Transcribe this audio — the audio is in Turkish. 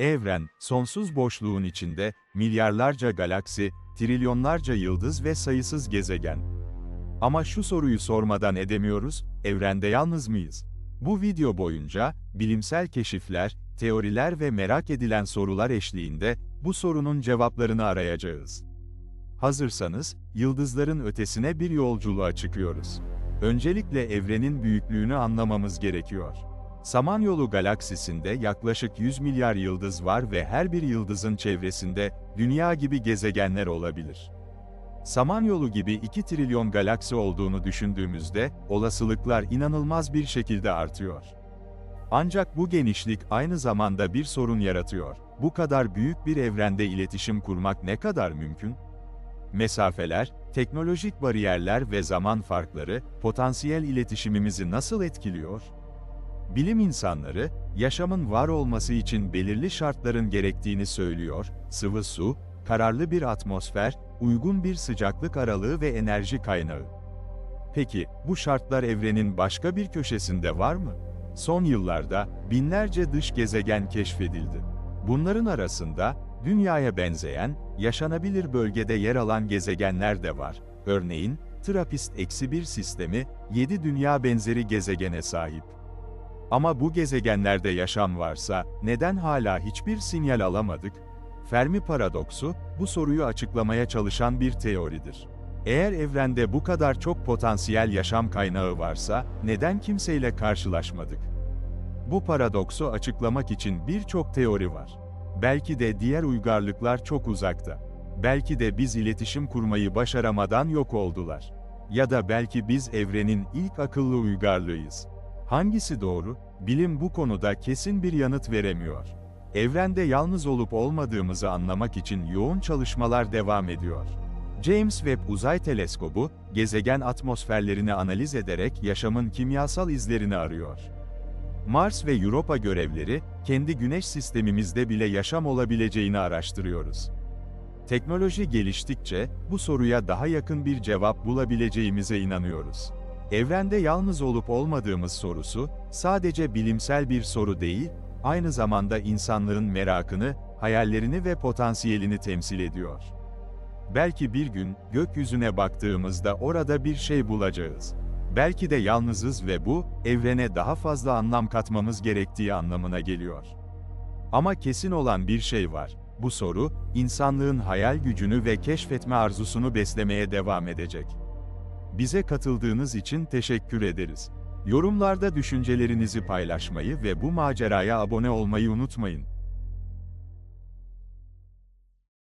Evren, sonsuz boşluğun içinde, milyarlarca galaksi, trilyonlarca yıldız ve sayısız gezegen. Ama şu soruyu sormadan edemiyoruz, evrende yalnız mıyız? Bu video boyunca, bilimsel keşifler, teoriler ve merak edilen sorular eşliğinde, bu sorunun cevaplarını arayacağız. Hazırsanız, yıldızların ötesine bir yolculuğa çıkıyoruz. Öncelikle evrenin büyüklüğünü anlamamız gerekiyor. Samanyolu galaksisinde yaklaşık 100 milyar yıldız var ve her bir yıldızın çevresinde dünya gibi gezegenler olabilir. Samanyolu gibi 2 trilyon galaksi olduğunu düşündüğümüzde olasılıklar inanılmaz bir şekilde artıyor. Ancak bu genişlik aynı zamanda bir sorun yaratıyor. Bu kadar büyük bir evrende iletişim kurmak ne kadar mümkün? Mesafeler, teknolojik bariyerler ve zaman farkları potansiyel iletişimimizi nasıl etkiliyor? Bilim insanları, yaşamın var olması için belirli şartların gerektiğini söylüyor, sıvı su, kararlı bir atmosfer, uygun bir sıcaklık aralığı ve enerji kaynağı. Peki, bu şartlar evrenin başka bir köşesinde var mı? Son yıllarda, binlerce dış gezegen keşfedildi. Bunların arasında, Dünya'ya benzeyen, yaşanabilir bölgede yer alan gezegenler de var. Örneğin, Trappist-1 sistemi, 7 dünya benzeri gezegene sahip. Ama bu gezegenlerde yaşam varsa, neden hala hiçbir sinyal alamadık? Fermi paradoksu, bu soruyu açıklamaya çalışan bir teoridir. Eğer evrende bu kadar çok potansiyel yaşam kaynağı varsa, neden kimseyle karşılaşmadık? Bu paradoksu açıklamak için birçok teori var. Belki de diğer uygarlıklar çok uzakta. Belki de biz iletişim kurmayı başaramadan yok oldular. Ya da belki biz evrenin ilk akıllı uygarlığıyız. Hangisi doğru? Bilim bu konuda kesin bir yanıt veremiyor. Evrende yalnız olup olmadığımızı anlamak için yoğun çalışmalar devam ediyor. James Webb Uzay Teleskobu, gezegen atmosferlerini analiz ederek yaşamın kimyasal izlerini arıyor. Mars ve Europa görevleri, kendi güneş sistemimizde bile yaşam olabileceğini araştırıyoruz. Teknoloji geliştikçe, bu soruya daha yakın bir cevap bulabileceğimize inanıyoruz. Evrende yalnız olup olmadığımız sorusu, sadece bilimsel bir soru değil, aynı zamanda insanların merakını, hayallerini ve potansiyelini temsil ediyor. Belki bir gün, gökyüzüne baktığımızda orada bir şey bulacağız. Belki de yalnızız ve bu, evrene daha fazla anlam katmamız gerektiği anlamına geliyor. Ama kesin olan bir şey var. Bu soru, insanlığın hayal gücünü ve keşfetme arzusunu beslemeye devam edecek. Bize katıldığınız için teşekkür ederiz. Yorumlarda düşüncelerinizi paylaşmayı ve bu maceraya abone olmayı unutmayın.